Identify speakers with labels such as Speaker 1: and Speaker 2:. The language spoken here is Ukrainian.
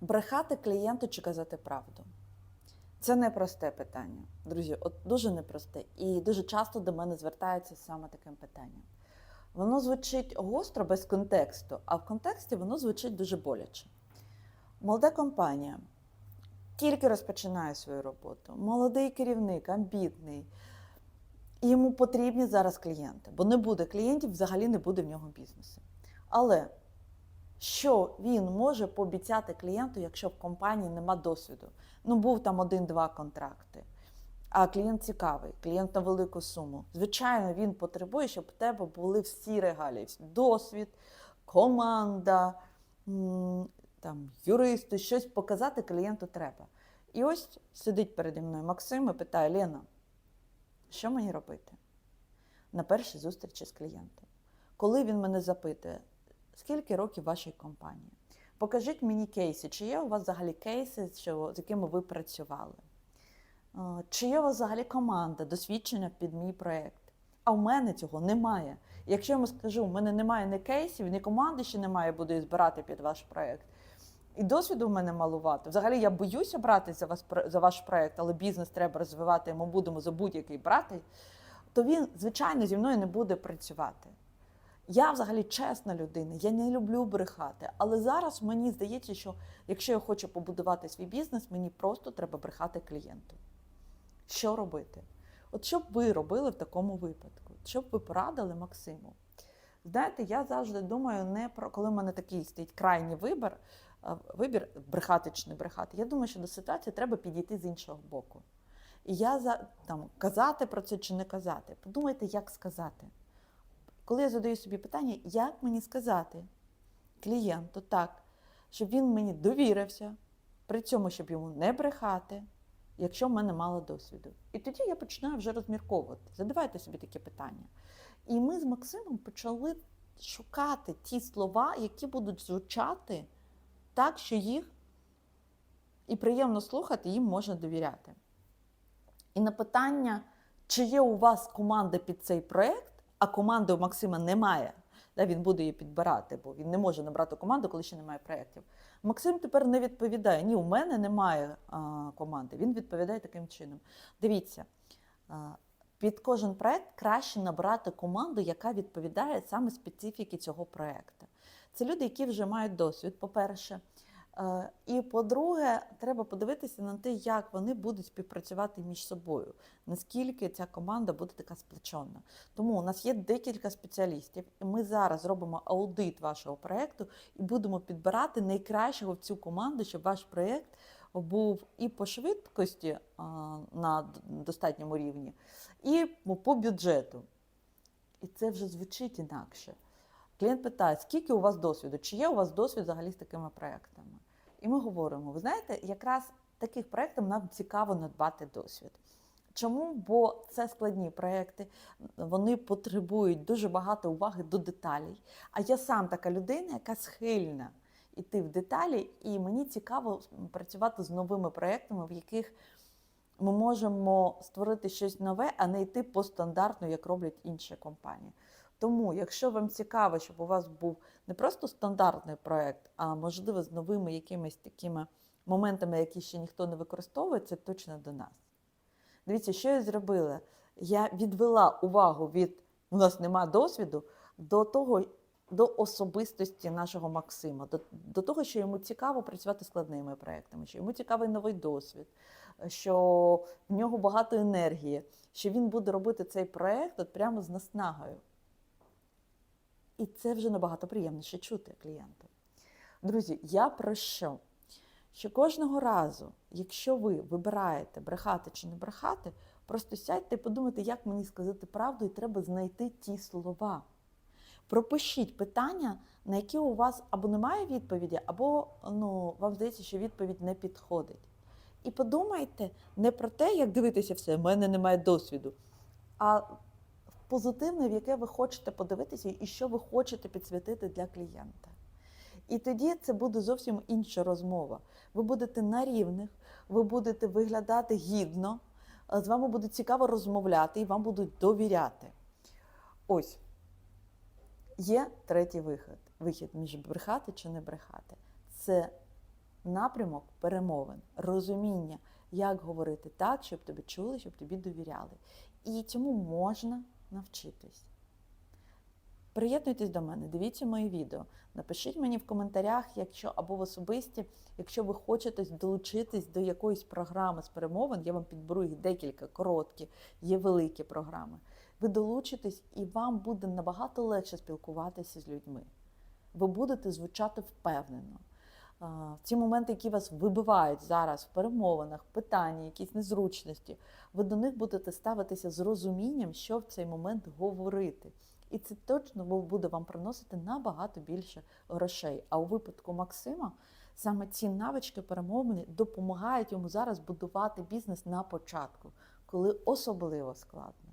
Speaker 1: Брехати клієнту чи казати правду? Це непросте питання. Друзі, от дуже непросте. І дуже часто до мене звертаються саме таким питанням. Воно звучить гостро без контексту, а в контексті воно звучить дуже боляче. Молода компанія тільки розпочинає свою роботу. Молодий керівник, амбітний. Йому потрібні зараз клієнти, бо не буде клієнтів, взагалі не буде в нього бізнесу. Але що він може пообіцяти клієнту, якщо в компанії нема досвіду? Ну, був там один-два контракти. А клієнт цікавий, клієнт на велику суму. Звичайно, він потребує, щоб в тебе були всі регалії: досвід, команда, там, юристи, щось показати клієнту треба. І ось сидить переді мною Максим і питає: Лена, що мені робити? На першій зустрічі з клієнтом. Коли він мене запитує, скільки років вашій компанії? Покажіть мені кейси, чи є у вас взагалі кейси, з якими ви працювали? Е, Чи є у вас взагалі команда, досвідчення під мій проєкт? А в мене цього немає. Якщо я йому скажу, у мене немає ні кейсів, ні команди ще немає, буду збирати під ваш проєкт. І досвіду в мене малувати. Взагалі я боюся брати за вас за ваш проєкт, але бізнес треба розвивати, і ми будемо за будь-який брати, то він, звичайно, зі мною не буде працювати. Я взагалі чесна людина, я не люблю брехати. Але зараз мені здається, що якщо я хочу побудувати свій бізнес, мені просто треба брехати клієнту. Що робити? От що б ви робили в такому випадку? Що б ви порадили Максиму? Знаєте, я завжди думаю не про коли в мене такий стоїть крайній вибір, вибір брехати чи не брехати. Я думаю, що до ситуації треба підійти з іншого боку. І я за там казати про це чи не казати. Подумайте, як сказати. Коли я задаю собі питання, як мені сказати клієнту так, щоб він мені довірився, при цьому, щоб йому не брехати, якщо в мене мало досвіду. І тоді я починаю вже розмірковувати. Задавайте собі такі питання. І ми з Максимом почали шукати ті слова, які будуть звучати так, що їх і приємно слухати, їм можна довіряти. І на питання, чи є у вас команда під цей проєкт, а команди у Максима немає. Він буде її підбирати, бо він не може набрати команду, коли ще немає проєктів. Максим тепер не відповідає: ні, у мене немає а, команди. Він відповідає таким чином. Дивіться, а, під кожен проєкт краще набрати команду, яка відповідає саме специфіки цього проєкту. Це люди, які вже мають досвід, по-перше. Е, І по-друге, треба подивитися на те, як вони будуть співпрацювати між собою, наскільки ця команда буде така сплечена. Тому у нас є декілька спеціалістів, і ми зараз робимо аудит вашого проєкту і будемо підбирати найкращого в цю команду, щоб ваш проєкт був і по швидкості на достатньому рівні, і по бюджету. І це вже звучить інакше. Клієнт питає, скільки у вас досвіду, чи є у вас досвід взагалі з такими проектами? І ми говоримо: ви знаєте, якраз таких проєктів нам цікаво надбати досвід. Чому? Бо це складні проекти, вони потребують дуже багато уваги до деталей. А я сам така людина, яка схильна йти в деталі, і мені цікаво працювати з новими проектами, в яких ми можемо створити щось нове, а не йти по стандартну, як роблять інші компанії. Тому, якщо вам цікаво, щоб у вас був не просто стандартний проект, а можливо з новими якимись такими моментами, які ще ніхто не використовує, це точно до нас. Дивіться, що я зробила? Я відвела увагу від у нас нема досвіду до того, до особистості нашого Максима, до, до того, що йому цікаво працювати складними проектами, що йому цікавий новий досвід, що в нього багато енергії, що він буде робити цей проект от прямо з наснагою. І це вже набагато приємніше чути клієнту. Друзі, я про що? Що кожного разу, якщо ви вибираєте брехати чи не брехати, просто сядьте і подумайте, як мені сказати правду, і треба знайти ті слова. Пропишіть питання, на які у вас або немає відповіді, або ну, вам здається, що відповідь не підходить. І подумайте не про те, як дивитися все, в мене немає досвіду, а позитивне, в яке ви хочете подивитися, і що ви хочете підсвітити для клієнта. І тоді це буде зовсім інша розмова. Ви будете на рівних, ви будете виглядати гідно, з вами буде цікаво розмовляти і вам будуть довіряти. Ось є третій вихід, вихід між брехати чи не брехати. Це напрямок перемовин, розуміння, як говорити так, щоб тебе чули, щоб тобі довіряли. І цьому можна навчитись. Приєднуйтесь до мене, дивіться мої відео. Напишіть мені в коментарях, якщо або в особисті, якщо ви хочете долучитись до якоїсь програми з перемовин, я вам підберу їх декілька короткі, є великі програми. Ви долучитесь, і вам буде набагато легше спілкуватися з людьми. Ви будете звучати впевнено. В ті моменти, які вас вибивають зараз в перемовинах, питання, якісь незручності, ви до них будете ставитися з розумінням, що в цей момент говорити. І це точно буде вам приносити набагато більше грошей. А у випадку Максима саме ці навички перемовини допомагають йому зараз будувати бізнес на початку, коли особливо складно.